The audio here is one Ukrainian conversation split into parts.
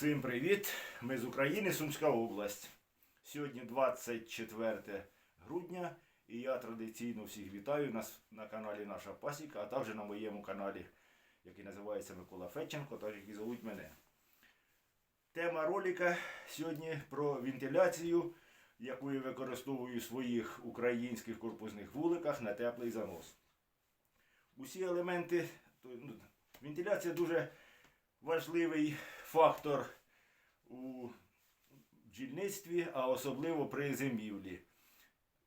Всім привіт! Ми з України, Сумська область. Сьогодні 24 грудня і я традиційно всіх вітаю нас на каналі Наша Пасіка, а також на моєму каналі, який називається Микола Федченко, так як і зовуть мене. Тема ролика сьогодні про вентиляцію, яку я використовую в своїх українських корпусних вуликах на теплий занос. Усі елементи, ну, вентиляція дуже важливий фактор у бджільництві, а особливо при зимівлі.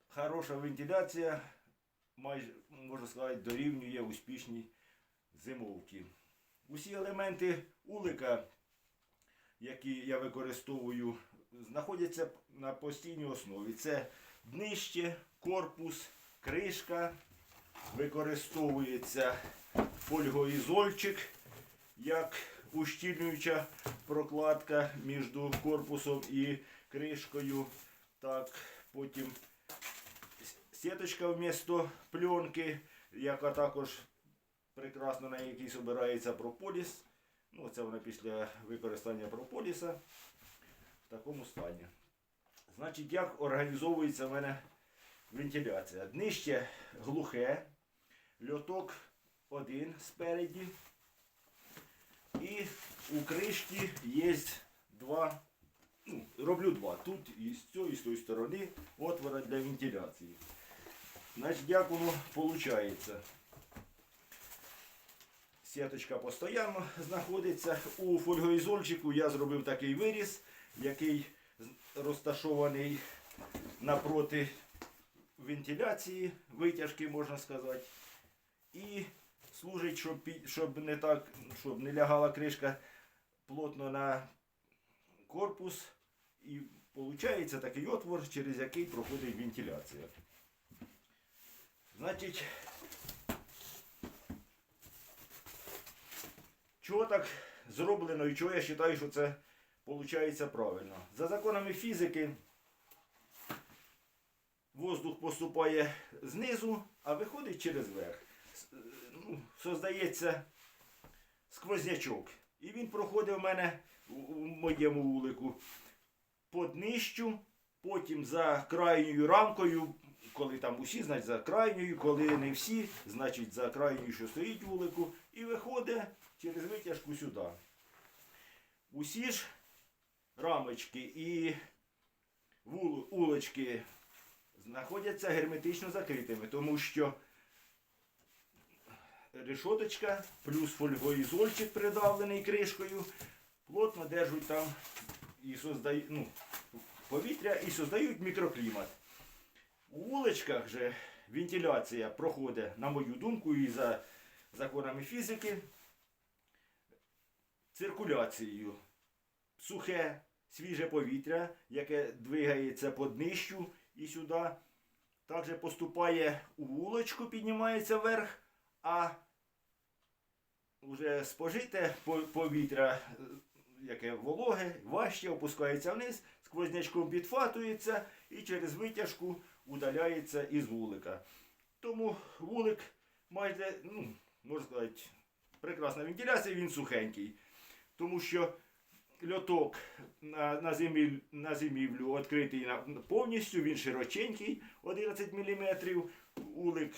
Хороша вентиляція, майже, можна сказати, дорівнює успішній зимовці. Усі елементи улика, які я використовую, знаходяться на постійній основі. Це днище, корпус, кришка, використовується фольгоізольчик як ущільнююча прокладка між корпусом і кришкою. Так, потім сіточка вмісто пленки, яка також прекрасно на якій збирається прополіс. Ну, це вона після використання прополіса в такому стані. Значить, як організовується в мене вентиляція? Днище глухе, льоток один спереді. І у кришки є два, ну, роблю два. Тут і з цієї, і з тої сторони отвора для вентиляції. Значить, як виходить? Сіточка постійно знаходиться. У фольгоізольчику я зробив такий виріз, який розташований напроти вентиляції, витяжки, можна сказати. Служить, щоб, щоб не так, щоб не лягала кришка плотно на корпус. І виходить такий отвор, через який проходить вентиляція. Значить, чого так зроблено і чого я вважаю, що це виходить правильно. За законами фізики воздух поступає знизу, а виходить через верх. Ну, создається сквознячок. І він проходить у мене у, моєму вулику по днищу, потім за крайньою рамкою, коли там усі, значить за крайньою, коли не всі, значить за крайньою, що стоїть в вулику, і виходить через витяжку сюди. Усі ж рамочки і вул- улочки знаходяться герметично закритими, тому що решоточка плюс фольгоізольчик придавлений кришкою, плотно держать там і создають ну, повітря і создають мікроклімат. У вуличках же вентиляція проходить, на мою думку, і за законами фізики, циркуляцією. Сухе, свіже повітря, яке двигається по днищу і сюди. Також поступає у вулочку, піднімається вверх, а вже спожите повітря, яке вологе, важче, опускається вниз, сквознячком підфатується і через витяжку удаляється із вулика. Тому вулик майже, ну, можна сказати, прекрасна вентиляція, він сухенький. Тому що льоток на, на, зимів, на зимівлю відкритий повністю, він широченький, 11 мм, улик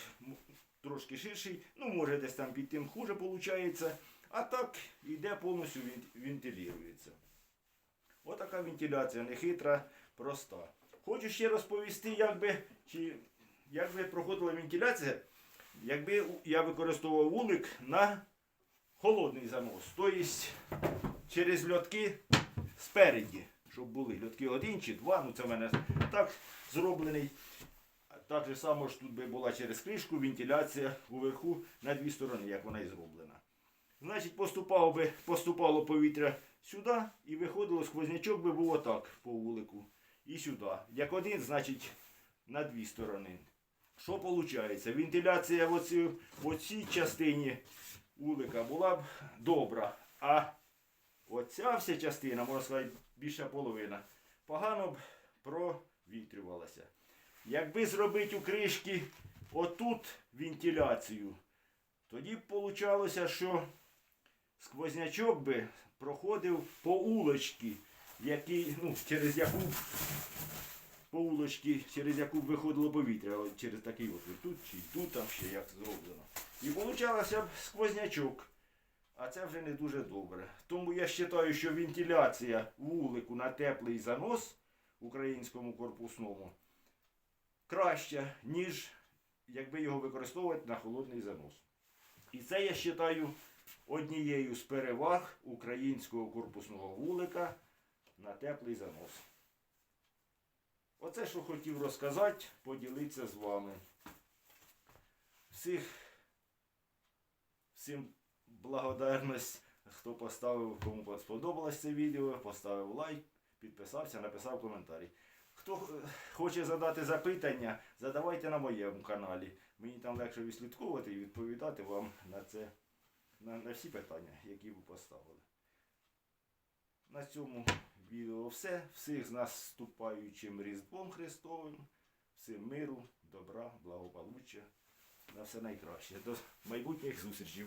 трошки ширший, ну може десь там під тим хуже виходить, а так йде повністю вен- вентилюється. Отака вентиляція, нехитра, проста. Хочу ще розповісти, як би, чи, як би проходила вентиляція, якби я використовував вулик на холодний занос. Тобто через льотки спереді, щоб були льотки один чи два, ну це в мене так зроблений. Так же само ж тут би була через кришку вентиляція уверху на дві сторони, як вона і зроблена. Значить, поступало би, поступало повітря сюди і виходило сквознячок би було так по вулику. І сюди. Як один, значить на дві сторони. Що виходить? Вентиляція в оцій, в оцій частині вулика була б добра, а оця вся частина, можна сказати, більша половина, погано б провітрювалася. Якби зробити у кришки отут вентиляцію, тоді б получалося, що сквознячок би проходив по улочці, який, ну, через яку по улочці, через яку б виходило повітря, через такий от тут чи тут там ще як зроблено. І получалося б сквознячок. А це вже не дуже добре. Тому я вважаю, що вентиляція вулику на теплий занос українському корпусному краща, ніж якби його використовувати на холодний занос. І це я вважаю однією з переваг українського корпусного вулика на теплий занос. Оце, що хотів розказати, поділитися з вами. Всіх, всім благодарність, хто поставив, кому сподобалось це відео, поставив лайк, підписався, написав коментарі. Хто е, хоче задати запитання, задавайте на моєму каналі. Мені там легше відслідковувати і відповідати вам на це, на, на всі питання, які ви поставили. На цьому відео все. Всіх з нас вступаючим Різдвом Христовим. Всім миру, добра, благополуччя. На все найкраще. До майбутніх зустрічей.